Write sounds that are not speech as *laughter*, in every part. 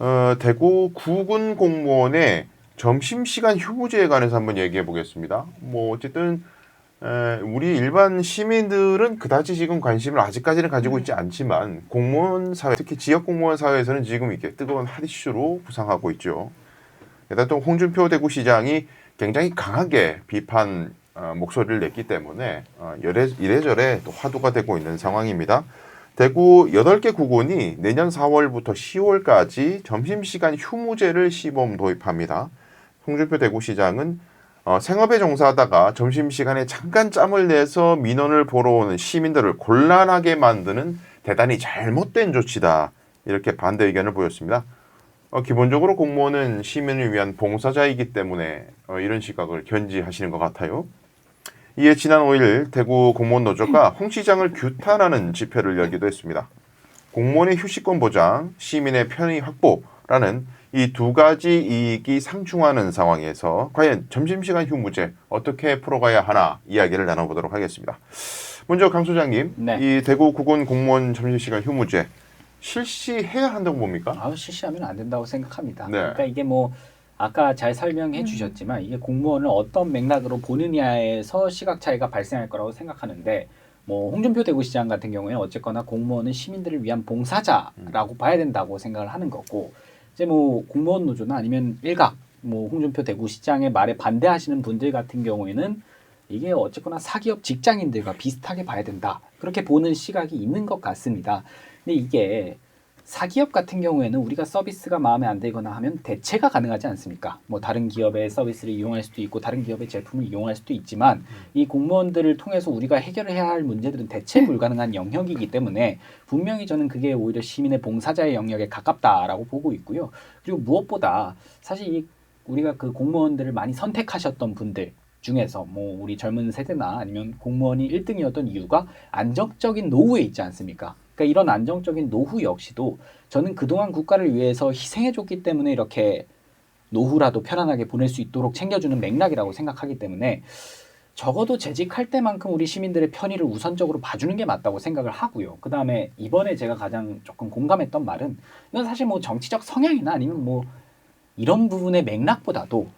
어, 대구 구군 공무원의 점심시간 휴무제에 관해서 한번 얘기해 보겠습니다. 뭐 어쨌든 에, 우리 일반 시민들은 그다지 지금 관심을 아직까지는 가지고 있지 않지만 공무원 사회, 특히 지역 공무원 사회에서는 지금 이게 뜨거운 핫 이슈로 부상하고 있죠. 게다가 또 홍준표 대구시장이 굉장히 강하게 비판 어, 목소리를 냈기 때문에 어, 이래, 이래저래 또 화두가 되고 있는 상황입니다. 대구 8개 구군이 내년 4월부터 10월까지 점심시간 휴무제를 시범 도입합니다. 홍준표 대구시장은 어, 생업에 종사하다가 점심시간에 잠깐 짬을 내서 민원을 보러 오는 시민들을 곤란하게 만드는 대단히 잘못된 조치다. 이렇게 반대 의견을 보였습니다. 어, 기본적으로 공무원은 시민을 위한 봉사자이기 때문에 어, 이런 시각을 견지하시는 것 같아요. 이에 지난 5일 대구 공무원 노조가 홍 시장을 규탄하는 집회를 열기도 했습니다. 공무원의 휴식권 보장, 시민의 편의 확보라는 이 두 가지 이익이 상충하는 상황에서 과연 점심시간 휴무제 어떻게 풀어가야 하나 이야기를 나눠보도록 하겠습니다. 먼저 강 소장님, 네. 이 대구 구군 공무원 점심시간 휴무제 실시해야 한다고 봅니까? 아우 실시하면 안 된다고 생각합니다. 네. 그러니까 이게 뭐 아까 잘 설명해 주셨지만 이게 공무원을 어떤 맥락으로 보느냐에서 시각 차이가 발생할 거라고 생각하는데 뭐 홍준표 대구시장 같은 경우에 어쨌거나 공무원은 시민들을 위한 봉사자라고 봐야 된다고 생각을 하는 거고 이제 뭐 공무원 노조나 아니면 일각 뭐 홍준표 대구시장의 말에 반대하시는 분들 같은 경우에는 이게 어쨌거나 사기업 직장인들과 비슷하게 봐야 된다. 그렇게 보는 시각이 있는 것 같습니다. 근데 이게 사기업 같은 경우에는 우리가 서비스가 마음에 안 들거나 하면 대체가 가능하지 않습니까? 뭐 다른 기업의 서비스를 이용할 수도 있고 다른 기업의 제품을 이용할 수도 있지만 이 공무원들을 통해서 우리가 해결해야 할 문제들은 대체 불가능한 영역이기 때문에 분명히 저는 그게 오히려 시민의 봉사자의 영역에 가깝다라고 보고 있고요. 그리고 무엇보다 사실 이 우리가 그 공무원들을 많이 선택하셨던 분들 중에서 뭐 우리 젊은 세대나 아니면 공무원이 1등이었던 이유가 안정적인 노후에 있지 않습니까? 그러니까 이런 안정적인 노후 역시도 저는 그동안 국가를 위해서 희생해줬기 때문에 이렇게 노후라도 편안하게 보낼 수 있도록 챙겨주는 맥락이라고 생각하기 때문에 적어도 재직할 때만큼 우리 시민들의 편의를 우선적으로 봐주는 게 맞다고 생각을 하고요. 그 다음에 이번에 제가 가장 조금 공감했던 말은 이건 사실 뭐 정치적 성향이나 아니면 뭐 이런 부분의 맥락보다도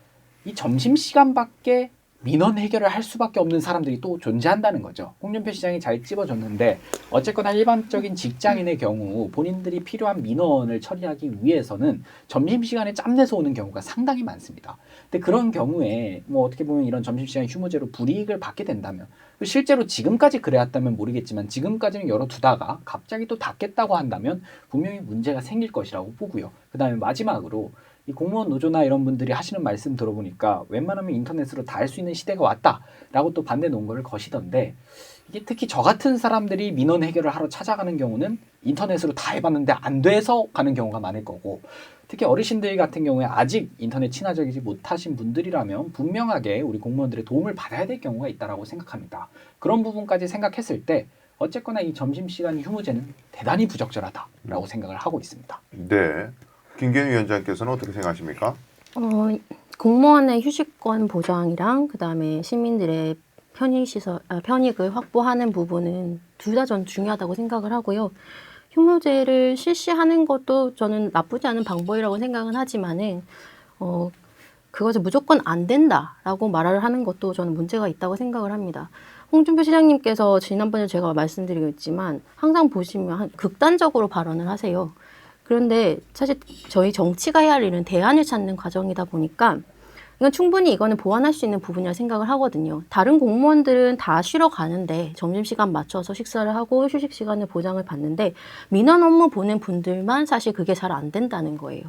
이 점심 시간밖에 민원 해결을 할 수밖에 없는 사람들이 또 존재한다는 거죠. 홍준표 시장이 잘 찝어줬는데 어쨌거나 일반적인 직장인의 경우 본인들이 필요한 민원을 처리하기 위해서는 점심 시간에 짬내서 오는 경우가 상당히 많습니다. 근데 그런 경우에 뭐 어떻게 보면 이런 점심 시간 휴무제로 불이익을 받게 된다면 실제로 지금까지 그래왔다면 모르겠지만 지금까지는 열어두다가 갑자기 또 닫겠다고 한다면 분명히 문제가 생길 것이라고 보고요. 그 다음에 마지막으로 이 공무원 노조나 이런 분들이 하시는 말씀 들어보니까 웬만하면 인터넷으로 다 할 수 있는 시대가 왔다라고 또 반대 논거를 거시던데 이게 특히 저 같은 사람들이 민원 해결을 하러 찾아가는 경우는 인터넷으로 다 해봤는데 안 돼서 가는 경우가 많을 거고 특히 어르신들 같은 경우에 아직 인터넷 친화적이지 못하신 분들이라면 분명하게 우리 공무원들의 도움을 받아야 될 경우가 있다라고 생각합니다. 그런 부분까지 생각했을 때 어쨌거나 이 점심시간 휴무제는 대단히 부적절하다라고 생각을 하고 있습니다. 네. 김기현 위원장께서는 어떻게 생각하십니까? 어, 공무원의 휴식권 보장이랑 그다음에 시민들의 편의 시설 아, 편익을 확보하는 부분은 둘 다 전 중요하다고 생각을 하고요. 휴무제를 실시하는 것도 저는 나쁘지 않은 방법이라고 생각은 하지만은 어 그것을 무조건 안 된다라고 말을 하는 것도 저는 문제가 있다고 생각을 합니다. 홍준표 시장님께서 지난번에 제가 말씀드리겠지만 항상 보시면 한 극단적으로 발언을 하세요. 그런데 사실 저희 정치가 해야 할 일은 대안을 찾는 과정이다 보니까 이건 충분히 이거는 보완할 수 있는 부분이라 생각을 하거든요. 다른 공무원들은 다 쉬러 가는데 점심시간 맞춰서 식사를 하고 휴식 시간을 보장을 받는데 민원 업무 보는 분들만 사실 그게 잘 안 된다는 거예요.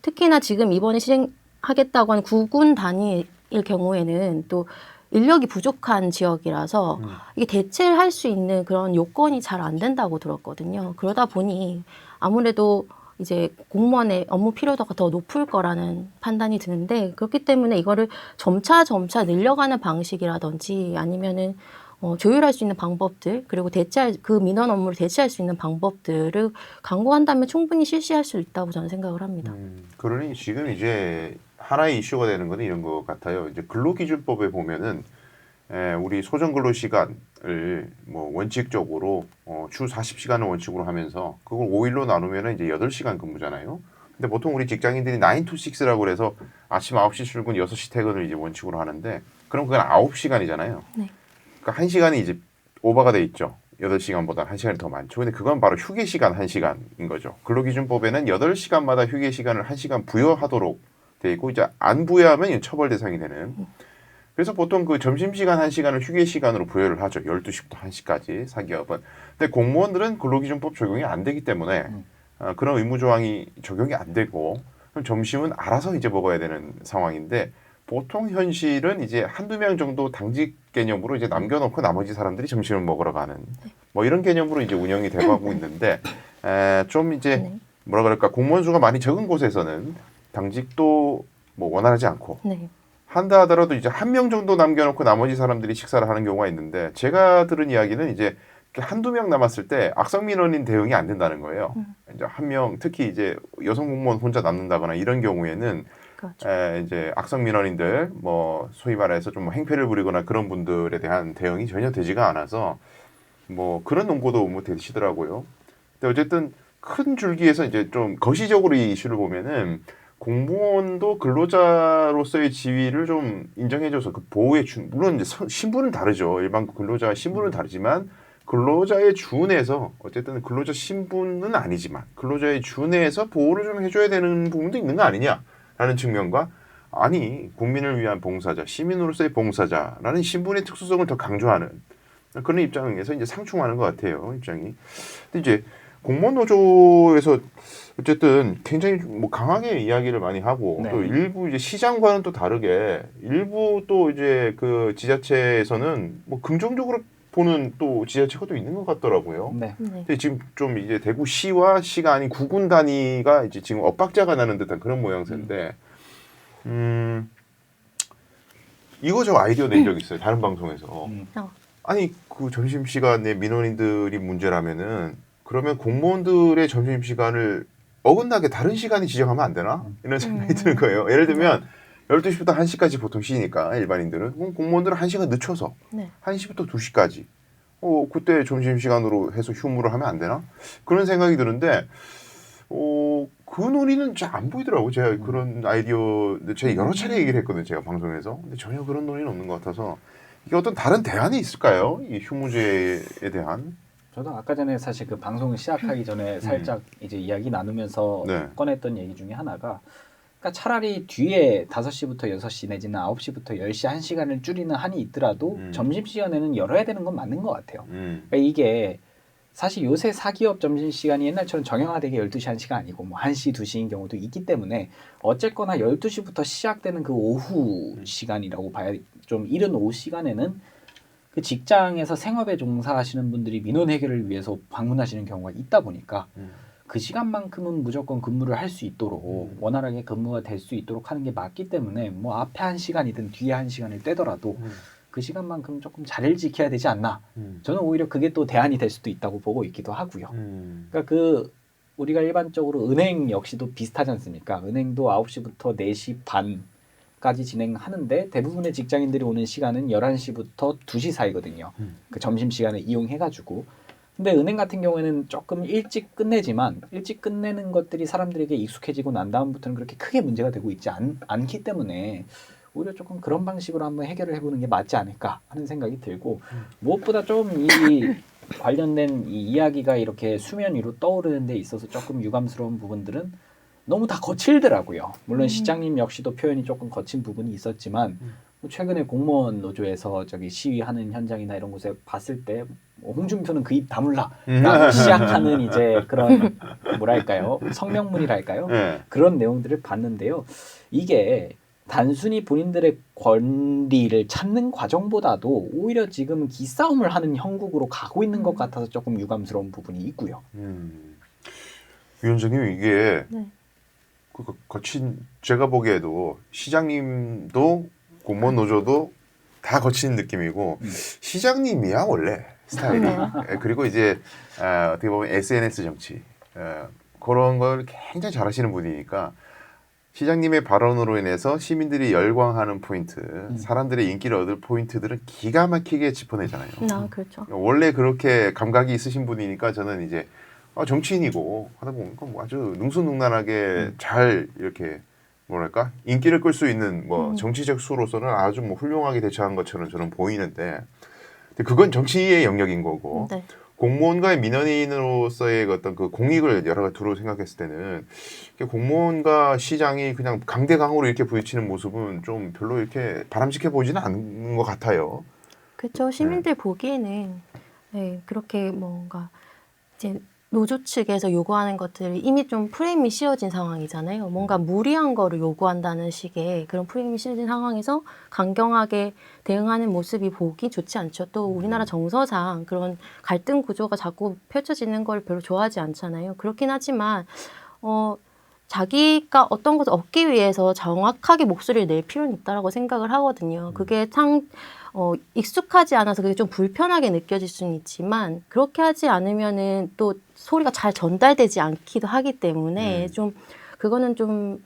특히나 지금 이번에 시행하겠다고 하는 구군 단위일 경우에는 또 인력이 부족한 지역이라서 이게 대체를 할 수 있는 그런 요건이 잘 안 된다고 들었거든요. 그러다 보니 아무래도 이제 공무원의 업무 피로도가 더 높을 거라는 판단이 드는데 그렇기 때문에 이거를 점차 점차 늘려가는 방식이라든지 아니면은 어, 조율할 수 있는 방법들 그리고 대체할 그 민원 업무를 대체할 수 있는 방법들을 강구한다면 충분히 실시할 수 있다고 저는 생각을 합니다. 음, 그러니 지금 이제 하나의 이슈가 되는 거는 이런 것 같아요. 이제 근로기준법에 보면은 에, 우리 소정 근로 시간을 뭐 원칙적으로 어, 주 40시간을 원칙으로 하면서 그걸 5일로 나누면은 이제 8시간 근무잖아요. 근데 보통 우리 직장인들이 9 to 6라고 그래서 아침 9시 출근, 6시 퇴근을 이제 원칙으로 하는데 그럼 그건 9시간이잖아요. 네. 그러니까 1시간이 이제 오버가 돼 있죠. 8시간보다 1시간이 더 많죠. 근데 그건 바로 휴게 시간 1시간인 거죠. 근로기준법에는 8시간마다 휴게 시간을 1시간 부여하도록 돼 있고 이제 안 부여하면 처벌 대상이 되는. 그래서 보통 그 점심시간 1시간을 휴게 시간으로 부여를 하죠. 12시부터 1시까지 사기업은. 근데 공무원들은 근로기준법 적용이 안 되기 때문에 음. 어, 그런 의무 조항이 적용이 안 되고 그럼 점심은 알아서 이제 먹어야 되는 상황인데 보통 현실은 이제 한두 명 정도 당직 개념으로 이제 남겨놓고 나머지 사람들이 점심을 먹으러 가는 뭐 이런 개념으로 이제 운영이 되고 있는데 에, 좀 이제 네. 뭐라 그럴까 공무원 수가 많이 적은 곳에서는 당직도 뭐 원활하지 않고 네. 한다 하더라도 이제 한 명 정도 남겨놓고 나머지 사람들이 식사를 하는 경우가 있는데 제가 들은 이야기는 이제 한두 명 남았을 때 악성 민원인 대응이 안 된다는 거예요. 음. 이제 한 명 특히 이제 여성 공무원 혼자 남는다거나 이런 경우에는 그렇죠. 에, 이제 악성 민원인들 뭐 소위 말해서 좀뭐 행패를 부리거나 그런 분들에 대한 대응이 전혀 되지가 않아서 뭐 그런 논고도 뭐 되시더라고요. 근데 어쨌든 큰 줄기에서 이제 좀 거시적으로 이 이슈를 보면은 공무원도 근로자로서의 지위를 좀 인정해줘서 그 보호의 준 물론 이제 선- 신분은 다르죠 일반 근로자 신분은 다르지만 근로자의 준에서 어쨌든 근로자 신분은 아니지만 근로자의 준에서 보호를 좀 해줘야 되는 부분도 있는 거 아니냐라는 측면과 아니 국민을 위한 봉사자 시민으로서의 봉사자라는 신분의 특수성을 더 강조하는 그런 입장에서 이제 상충하는 것 같아요 입장이. 근데 이제 공무원 노조에서 어쨌든 굉장히 뭐 강하게 이야기를 많이 하고 네. 또 일부 이제 시장과는 또 다르게 일부 또 이제 그 지자체에서는 뭐 긍정적으로 보는 또 지자체가 또 있는 것 같더라고요. 네. 네. 근데 지금 좀 이제 대구시와 시가 아닌 구군 단위가 이제 지금 엇박자가 나는 듯한 그런 모양새인데, 음, 이거 저 아이디어 낸 적 있어요. 다른 방송에서. 음. 어. 아니 그 점심 시간에 민원인들이 문제라면은 그러면 공무원들의 점심 시간을 어긋나게 다른 시간에 지정하면 안 되나? 이런 생각이 음. 드는 거예요. 예를 들면 12시부터 1시까지 보통 쉬니까 일반인들은. 그럼 공무원들은 1시간 늦춰서 네. 1시부터 2시까지. 어 그때 점심 시간으로 해서 휴무를 하면 안 되나? 그런 생각이 드는데 어 그 논의는 잘 안 보이더라고. 제가 그런 아이디어 제가 여러 차례 얘기를 했거든요 제가 방송에서. 근데 전혀 그런 논의는 없는 것 같아서 이게 어떤 다른 대안이 있을까요? 이 휴무제에 대한 저도 아까 전에 사실 그 방송 시작하기 전에 살짝 이제 이야기 나누면서 음. 네. 꺼냈던 얘기 중에 하나가 그러니까 차라리 뒤에 5시부터 6시 내지는 9시부터 10시 1시간을 줄이는 한이 있더라도 음. 점심시간에는 열어야 되는 건 맞는 것 같아요. 음. 그러니까 이게 사실 요새 사기업 점심시간이 옛날처럼 정형화되게 12시 1시가 아니고 뭐 1시 2시인 경우도 있기 때문에 어쨌거나 12시부터 시작되는 그 오후 시간이라고 봐야 좀 이른 오후 시간에는 그 직장에서 생업에 종사하시는 분들이 민원 해결을 위해서 방문하시는 경우가 있다 보니까 음. 그 시간만큼은 무조건 근무를 할 수 있도록 음. 원활하게 근무가 될 수 있도록 하는 게 맞기 때문에 뭐 앞에 한 시간이든 뒤에 한 시간을 떼더라도 음. 그 시간만큼 조금 자리를 지켜야 되지 않나 음. 저는 오히려 그게 또 대안이 될 수도 있다고 보고 있기도 하고요. 음. 그러니까 그 우리가 일반적으로 은행 역시도 비슷하지 않습니까? 은행도 9시부터 4시 반 까지 진행하는데 대부분의 직장인들이 오는 시간은 11시부터 2시 사이거든요. 음. 그 점심 시간을 이용해 가지고. 근데 은행 같은 경우에는 조금 일찍 끝내지만 일찍 끝내는 것들이 사람들에게 익숙해지고 난 다음부터는 그렇게 크게 문제가 되고 있지 않, 않기 때문에 오히려 조금 그런 방식으로 한번 해결을 해보는 게 맞지 않을까 하는 생각이 들고 무엇보다 좀 이 관련된 이 이야기가 이렇게 수면 위로 떠오르는 데 있어서 조금 유감스러운 부분들은 너무 다 거칠더라고요. 물론 음. 시장님 역시도 표현이 조금 거친 부분이 있었지만 음. 뭐 최근에 공무원 노조에서 저기 시위하는 현장이나 이런 곳에 봤을 때 뭐 홍준표는 그 입 다물라 음. 라고 *laughs* 시작하는 이제 그런 뭐랄까요 성명문이랄까요 네. 그런 내용들을 봤는데요. 이게 단순히 본인들의 권리를 찾는 과정보다도 오히려 지금 기싸움을 하는 형국으로 가고 있는 것 같아서 조금 유감스러운 부분이 있고요. 음. 위원장님 이게 네. 그 거- 거친 제가 보기에도 시장님도 공무원 노조도 다 거친 느낌이고 음. 시장님이야 원래 스타일이 네. 예, 그리고 이제 아, 어떻게 보면 SNS 정치 예, 그런 걸 굉장히 잘하시는 분이니까 시장님의 발언으로 인해서 시민들이 열광하는 포인트 사람들의 인기를 얻을 포인트들은 기가 막히게 짚어내잖아요. 아, 그렇죠. 원래 그렇게 감각이 있으신 분이니까 저는 이제 아, 정치인이고 하다 보니까 뭐 아주 능수능란하게 잘 이렇게 뭐랄까 인기를 끌 수 있는 뭐 음. 정치적 수로서는 아주 뭐 훌륭하게 대처한 것처럼 저는 보이는데 근데 그건 정치의 영역인 거고 네. 공무원과의 민원인으로서의 어떤 그 공익을 여러 가지 두루 생각했을 때는 공무원과 시장이 그냥 강대강으로 이렇게 부딪히는 모습은 좀 별로 이렇게 바람직해 보이지는 않는 것 같아요. 그렇죠. 시민들 보기에는 네, 그렇게 뭔가 이제 노조 측에서 요구하는 것들이 이미 좀 프레임이 씌워진 상황이잖아요. 뭔가 무리한 거를 요구한다는 식의 그런 프레임이 씌워진 상황에서 강경하게 대응하는 모습이 보기 좋지 않죠. 또 우리나라 정서상 그런 갈등 구조가 자꾸 펼쳐지는 걸 별로 좋아하지 않잖아요. 그렇긴 하지만 어 자기가 어떤 것을 얻기 위해서 정확하게 목소리를 낼 필요는 있다라고 생각을 하거든요. 그게 상 어, 익숙하지 않아서 그게 좀 불편하게 느껴질 수는 있지만 그렇게 하지 않으면은 또 소리가 잘 전달되지 않기도 하기 때문에 음. 좀 그거는 좀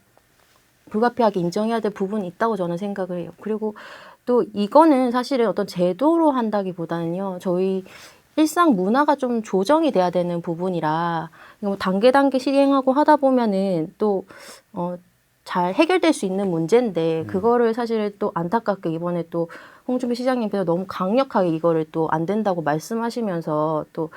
불가피하게 인정해야 될 부분이 있다고 저는 생각을 해요. 그리고 또 이거는 사실은 어떤 제도로 한다기보다는요. 저희 일상 문화가 좀 조정이 돼야 되는 부분이라 뭐 단계 단계 시행하고 하다 보면은 또 어, 잘 해결될 수 있는 문제인데 그거를 사실 또 안타깝게 이번에 또 홍준표 시장님께서 너무 강력하게 이거를 또 안 된다고 말씀하시면서 또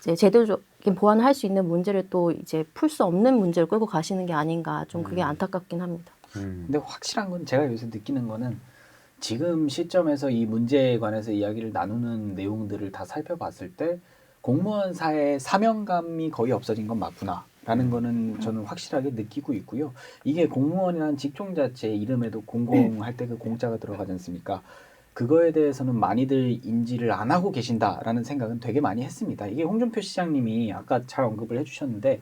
이제 제도적인 보완을 할 수 있는 문제를 또 이제 풀 수 없는 문제를 끌고 가시는 게 아닌가 좀 그게 안타깝긴 합니다. 음. 근데 확실한 건 제가 요새 느끼는 거는 지금 시점에서 이 문제에 관해서 이야기를 나누는 내용들을 다 살펴봤을 때 공무원사의 사명감이 거의 없어진 건 맞구나. 라는 거는 저는 확실하게 느끼고 있고요. 이게 공무원이라는 직종 자체의 이름에도 공공할 때 그 공자가 들어가지 않습니까? 그거에 대해서는 많이들 인지를 안 하고 계신다라는 생각은 되게 많이 했습니다. 이게 홍준표 시장님이 아까 잘 언급을 해주셨는데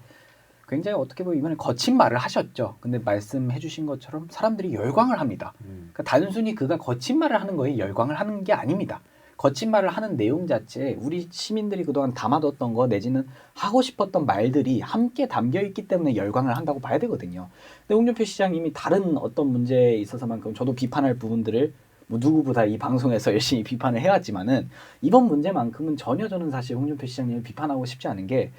굉장히 어떻게 보면 이번에 거친 말을 하셨죠. 근데 말씀해주신 것처럼 사람들이 열광을 합니다. 음. 그러니까 단순히 그가 거친 말을 하는 거에 열광을 하는 게 아닙니다. 거친 말을 하는 내용 자체에 우리 시민들이 그동안 담아뒀던 거 내지는 하고 싶었던 말들이 함께 담겨 있기 때문에 열광을 한다고 봐야 되거든요. 근데 홍준표 시장님이 다른 어떤 문제에 있어서만큼 저도 비판할 부분들을 뭐 누구보다 이 방송에서 *laughs* 열심히 비판을 해왔지만은 이번 문제만큼은 전혀 저는 사실 홍준표 시장님을 비판하고 싶지 않은 게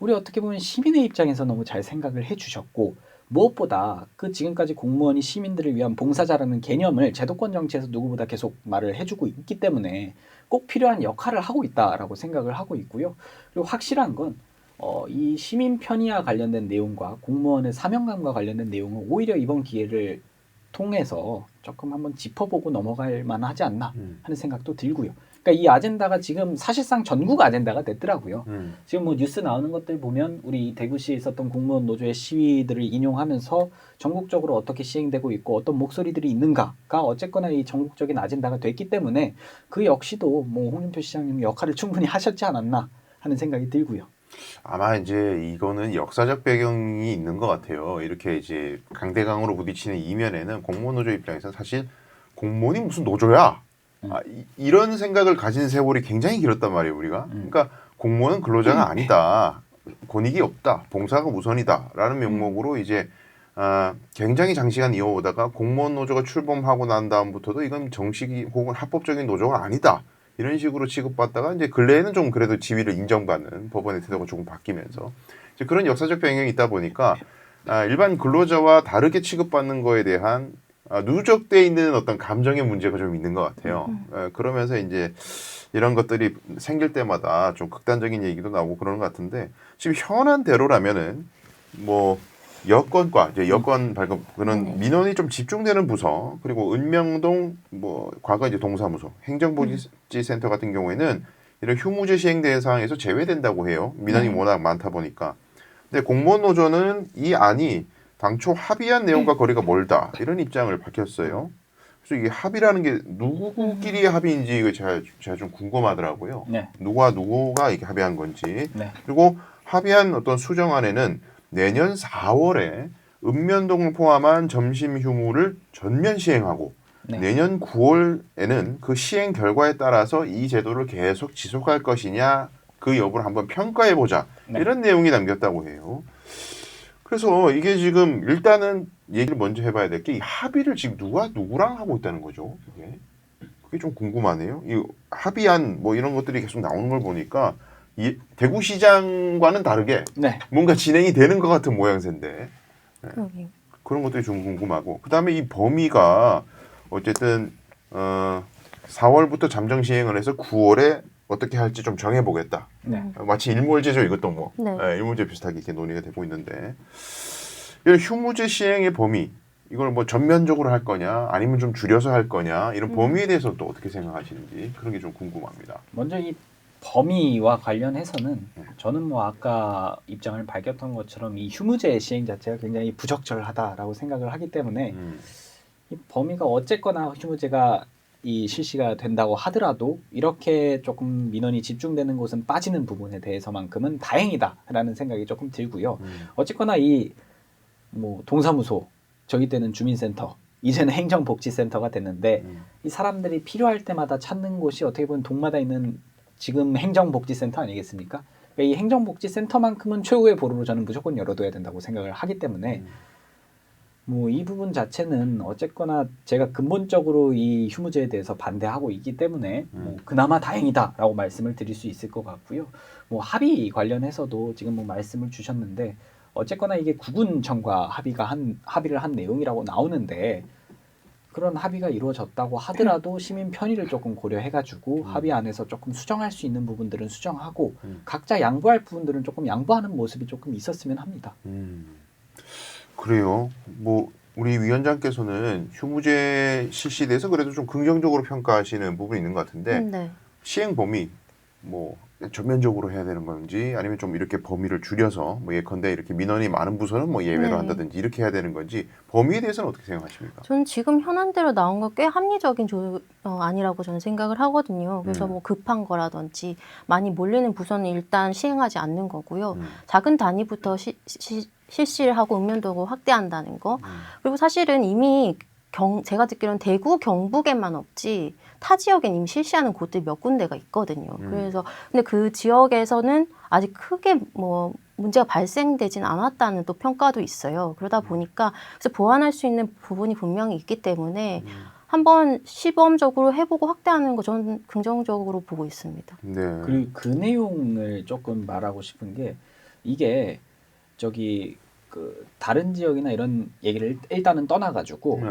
우리 어떻게 보면 시민의 입장에서 너무 잘 생각을 해주셨고 무엇보다 그 지금까지 공무원이 시민들을 위한 봉사자라는 개념을 제도권 정치에서 누구보다 계속 말을 해주고 있기 때문에 꼭 필요한 역할을 하고 있다라고 생각을 하고 있고요. 그리고 확실한 건 어, 이 시민 편의와 관련된 내용과 공무원의 사명감과 관련된 내용은 오히려 이번 기회를 통해서 조금 한번 짚어보고 넘어갈 만하지 않나 음. 하는 생각도 들고요. 그러니까 이 아젠다가 지금 사실상 전국 아젠다가 됐더라고요. 음. 지금 뭐 뉴스 나오는 것들 보면 우리 대구시에 있었던 공무원 노조의 시위들을 인용하면서 전국적으로 어떻게 시행되고 있고 어떤 목소리들이 있는가가 어쨌거나 이 전국적인 아젠다가 됐기 때문에 그 역시도 뭐 홍준표 시장님 역할을 충분히 하셨지 않았나 하는 생각이 들고요. 아마 이제 이거는 역사적 배경이 있는 것 같아요. 이렇게 이제 강대강으로 부딪히는 이면에는 공무원 노조 입장에서 사실 공무원이 무슨 노조야? 음. 아, 이, 런 생각을 가진 세월이 굉장히 길었단 말이에요, 우리가. 음. 그러니까 공무원은 근로자가 아니다. 권익이 없다. 봉사가 우선이다 라는 명목으로 이제 아, 굉장히 장시간 이어오다가 공무원 노조가 출범하고 난 다음부터도 이건 정식이 혹은 합법적인 노조가 아니다. 이런 식으로 취급받다가 이제 근래에는 좀 그래도 지위를 인정받는 법원의 태도가 조금 바뀌면서 이제 그런 역사적 배경이 있다 보니까 아, 일반 근로자와 다르게 취급받는 거에 대한 아, 누적돼 있는 어떤 감정의 문제가 좀 있는 것 같아요. 에, 그러면서 이제 이런 것들이 생길 때마다 좀 극단적인 얘기도 나오고 그러는 것 같은데 지금 현안 대로라면은 뭐 여건과 이제 여건 발급 그런 네. 민원이 좀 집중되는 부서 그리고 은명동 뭐 과거 이제 동사무소 행정복지센터 같은 경우에는 이런 휴무제 시행 대상에서 제외된다고 해요. 민원이 네. 워낙 많다 보니까. 근데 공무원 노조는 이 안이 당초 합의한 내용과 거리가 멀다 이런 입장을 밝혔어요. 그래서 이게 합의라는 게 누구끼리의 합의인지 이거 제가, 제가 좀 궁금하더라고요. 네, 누가 누구가 이렇게 합의한 건지. 네, 그리고 합의한 어떤 수정안에는 내년 4월에 읍면동을 포함한 점심 휴무를 전면 시행하고 네. 내년 9월에는 그 시행 결과에 따라서 이 제도를 계속 지속할 것이냐 그 여부를 한번 평가해 보자 네. 이런 내용이 남겼다고 해요. 그래서 이게 지금 일단은 얘기를 먼저 해봐야 될 게 이 합의를 지금 누가 누구랑 하고 있다는 거죠. 이게 그게 좀 궁금하네요. 이 합의안 뭐 이런 것들이 계속 나오는 걸 보니까 이 대구시장과는 다르게 네. 뭔가 진행이 되는 것 같은 모양새인데 그러게요. 그런 것들이 좀 궁금하고 그다음에 이 범위가 어쨌든 어 4월부터 잠정 시행을 해서 9월에 어떻게 할지 좀 정해보겠다. 네. 어, 마치 일몰제죠 이것도 뭐 네. 예, 일몰제 비슷하게 이렇게 논의가 되고 있는데 이런 휴무제 시행의 범위 이걸 뭐 전면적으로 할 거냐 아니면 좀 줄여서 할 거냐 이런 음. 범위에 대해서 또 어떻게 생각하시는지 그런 게 좀 궁금합니다. 먼저 이 범위와 관련해서는 네. 저는 뭐 아까 입장을 밝혔던 것처럼 이 휴무제 시행 자체가 굉장히 부적절하다라고 생각을 하기 때문에 음, 이 범위가 어쨌거나 휴무제가 이 실시가 된다고 하더라도 이렇게 조금 민원이 집중되는 곳은 빠지는 부분에 대해서만큼은 다행이다라는 생각이 조금 들고요. 음, 어쨌거나 이 뭐 동사무소 저기 때는 주민센터 이제는 행정복지센터가 됐는데 음, 이 사람들이 필요할 때마다 찾는 곳이 어떻게 보면 동마다 있는 지금 행정복지센터 아니겠습니까? 그러니까 이 행정복지센터만큼은 최후의 보루로 저는 무조건 열어둬야 된다고 생각을 하기 때문에 음. 뭐이 부분 자체는 어쨌거나 제가 근본적으로 이 휴무제에 대해서 반대하고 있기 때문에 뭐 음. 그나마 다행이다라고 말씀을 드릴 수 있을 것 같고요. 뭐 합의 관련해서도 지금 뭐 말씀을 주셨는데 어쨌거나 이게 구군 청과 합의가 한 합의를 한 내용이라고 나오는데 그런 합의가 이루어졌다고 하더라도 시민 편의를 조금 고려해가지고 음. 합의 안에서 조금 수정할 수 있는 부분들은 수정하고 음. 각자 양보할 부분들은 조금 양보하는 모습이 조금 있었으면 합니다. 음. 그래요. 뭐 우리 위원장께서는 휴무제 실시에 대해서 그래도 좀 긍정적으로 평가하시는 부분이 있는 것 같은데 네. 시행 범위 뭐 전면적으로 해야 되는 건지 아니면 좀 이렇게 범위를 줄여서 뭐 예컨대 이렇게 민원이 많은 부서는 뭐 예외로 네. 한다든지 이렇게 해야 되는 건지 범위에 대해서는 어떻게 생각하십니까? 저는 지금 현안대로 나온 거 꽤 합리적인 조, 어, 아니라고 저는 생각을 하거든요. 그래서 음. 뭐 급한 거라든지 많이 몰리는 부서는 일단 시행하지 않는 거고요. 음, 작은 단위부터 시, 시, 실시를 하고 읍면도구 확대한다는 거. 음, 그리고 사실은 이미 경, 제가 듣기로는 대구 경북에만 없지 타 지역엔 이미 실시하는 곳들이 몇 군데가 있거든요. 음. 그래서 근데 그 지역에서는 아직 크게 뭐 문제가 발생되진 않았다는 또 평가도 있어요. 그러다 보니까 그래서 보완할 수 있는 부분이 분명히 있기 때문에 음. 한번 시범적으로 해보고 확대하는 거 저는 긍정적으로 보고 있습니다. 네. 그리고 그 내용을 조금 말하고 싶은 게 이게 저기 그 다른 지역이나 이런 얘기를 일단은 떠나가지고 네.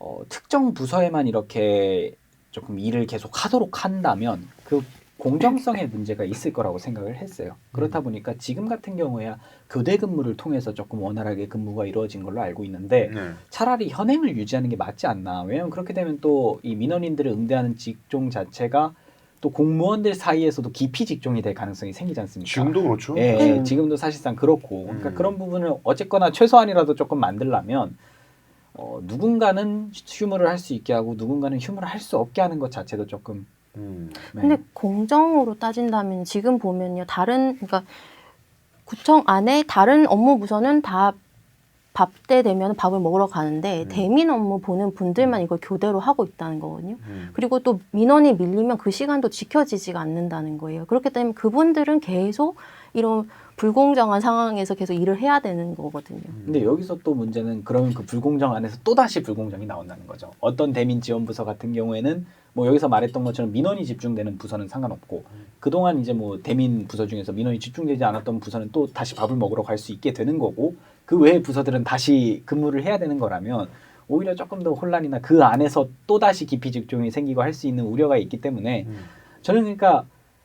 어, 특정 부서에만 이렇게 조금 일을 계속 하도록 한다면 그 공정성에 문제가 있을 거라고 생각을 했어요. 그렇다 보니까 지금 같은 경우에야 교대 근무를 통해서 조금 원활하게 근무가 이루어진 걸로 알고 있는데 네. 차라리 현행을 유지하는 게 맞지 않나. 왜냐하면 그렇게 되면 또 이 민원인들을 응대하는 직종 자체가 또 공무원들 사이에서도 기피 직종이 될 가능성이 생기지 않습니까? 지금도 그렇죠. 예, 예, 음. 지금도 사실상 그렇고 그러니까 음. 그런 부분을 어쨌거나 최소한이라도 조금 만들려면 어, 누군가는 휴무를 할 수 있게 하고 누군가는 휴무를 할 수 없게 하는 것 자체도 조금 음. 네. 근데 공정으로 따진다면 지금 보면요 다른 그러니까 구청 안에 다른 업무 부서는 다 밥때 되면 밥을 먹으러 가는데 음. 대민 업무 보는 분들만 이걸 교대로 하고 있다는 거거든요. 음. 그리고 또 민원이 밀리면 그 시간도 지켜지지가 않는다는 거예요. 그렇기 때문에 그분들은 계속 이런 불공정한 상황에서 계속 일을 해야 되는 거거든요. 근데 여기서 또 문제는 그러면 그 불공정 안에서 또 다시 불공정이 나온다는 거죠. 어떤 대민 지원 부서 같은 경우에는 뭐 여기서 말했던 것처럼 민원이 집중되는 부서는 상관없고 그동안 이제 뭐 대민 부서 중에서 민원이 집중되지 않았던 부서는 또 다시 밥을 먹으러 갈 수 있게 되는 거고 그 외의 부서들은 다시 근무를 해야 되는 거라면 오히려 조금 더 혼란이나 그 안에서 또 다시 기피 직종이 생기고 할 수 있는 우려가 있기 때문에 음. 저는 그러니까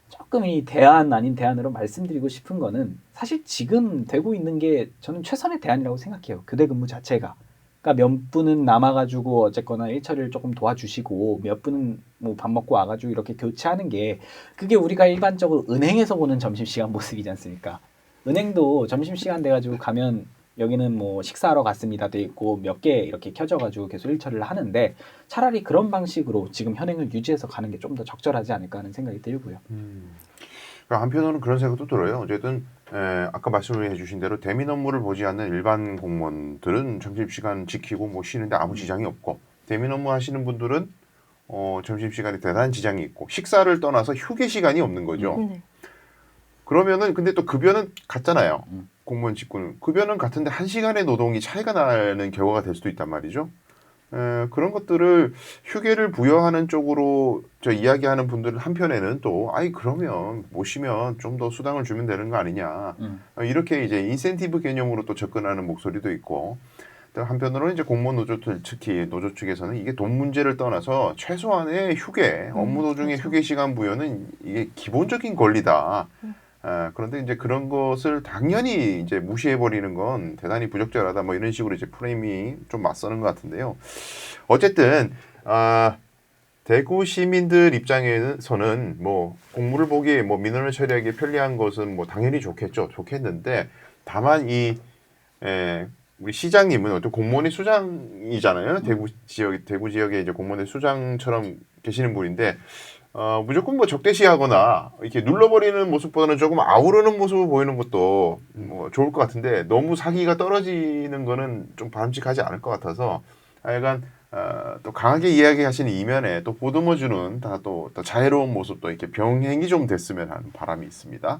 조금 이 대안 아닌 대안으로 말씀드리고 싶은 거는 사실 지금 되고 있는 게 저는 최선의 대안이라고 생각해요. 교대 근무 자체가. 그러니까 몇 분은 남아가지고 어쨌거나 일처리를 조금 도와주시고 몇 분은 뭐 밥 먹고 와가지고 이렇게 교체하는 게 그게 우리가 일반적으로 은행에서 보는 점심시간 모습이지 않습니까? 은행도 점심시간 돼가지고 가면 여기는 뭐 식사하러 갔습니다 돼 있고 몇 개 이렇게 켜져가지고 계속 일처리를 하는데 차라리 그런 방식으로 지금 현행을 유지해서 가는 게 좀 더 적절하지 않을까 하는 생각이 들고요. 음. 한편으로는 그런 생각도 들어요. 어쨌든 에, 아까 말씀을 해주신 대로 대민 업무를 보지 않는 일반 공무원들은 점심시간 지키고 뭐 쉬는데 아무 지장이 없고 대민 업무 하시는 분들은 어, 점심시간에 대단한 지장이 있고 식사를 떠나서 휴게 시간이 없는 거죠. 네. 그러면은 근데 또 급여는 같잖아요. 음. 공무원 직군은 급여는 같은데 한 시간의 노동이 차이가 나는 결과가 될 수도 있단 말이죠. 에, 그런 것들을 휴게를 부여하는 쪽으로 저 이야기하는 분들 한편에는 또 아이 그러면 모시면 좀 더 수당을 주면 되는 거 아니냐 음. 어, 이렇게 이제 인센티브 개념으로 또 접근하는 목소리도 있고 또 한편으로는 이제 공무원 노조들 특히 노조 측에서는 이게 돈 문제를 떠나서 최소한의 휴게 업무 도중에 그렇죠. 휴게 시간 부여는 이게 기본적인 권리다. 아, 그런데 이제 그런 것을 당연히 이제 무시해 버리는 건 대단히 부적절하다. 뭐 이런 식으로 이제 프레임이 좀 맞서는 것 같은데요. 어쨌든 아, 대구 시민들 입장에서는 뭐 공무를 보기에 뭐 민원을 처리하기 편리한 것은 뭐 당연히 좋겠죠. 좋겠는데 다만 이 에, 우리 시장님은 어떤 공무원의 수장이잖아요. 대구 지역 대구 지역에 이제 공무원의 수장처럼 계시는 분인데 어, 무조건 뭐 적대시하거나 이렇게 눌러버리는 모습보다는 조금 아우르는 모습을 보이는 것도 뭐 좋을 것 같은데 너무 사기가 떨어지는 거는 좀 바람직하지 않을 것 같아서 하여간 어, 또 강하게 이야기하시는 이면에 또 보듬어주는 다또 자애로운 모습도 이렇게 병행이 좀 됐으면 하는 바람이 있습니다.